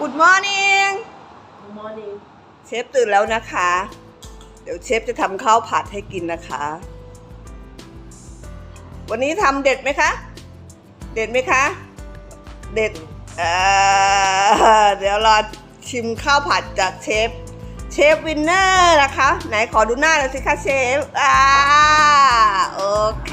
Good morning Good morning เชฟตื่นแล้วนะคะ เดี๋ยวเชฟจะทำข้าวผัดให้กินนะคะ วันนี้ทำเด็ดไหมคะ เด็ดไหมคะ เด็ดเอ่อเดี๋ยวรอชิมข้าวผัดจากเชฟ เชฟวินเนอร์นะคะ ไหนขอดูหน้าหน่อยสิคะเชฟ อ่า โอเค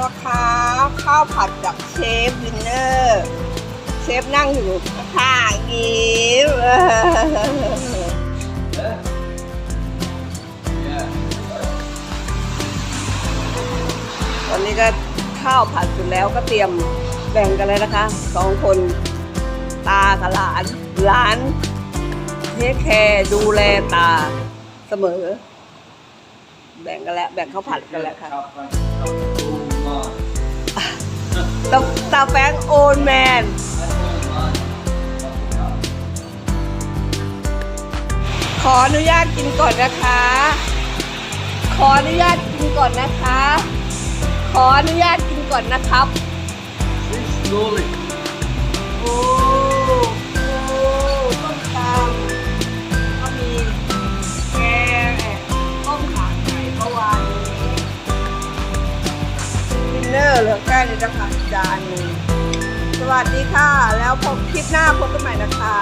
นะคะข้าวผัดจากเชฟวินเนอร์เชฟนั่งอยู่ข้างยิ้มตอนนี้ก็ข้าวผัดเสร็จแล้วก็เตรียมแบ่งกันเลยนะคะสองคนตากับหลานหลานเทคแคร์ดูแลตาเสมอ แบ่งกันแล้ว แบ่งข้าวผัดกันแล้วค่ะาแฟงโอนแมน ขออนุญาตกินก่อนนะคะ ขออนุญาตกินก่อนนะคะ ขออนุญาตกินก่อนนะครับ slowly เหลือแค่นี้นะคะจานหนึ่งสวัสดีค่ะ แล้วพบคลิปหน้าพบกันใหม่นะคะ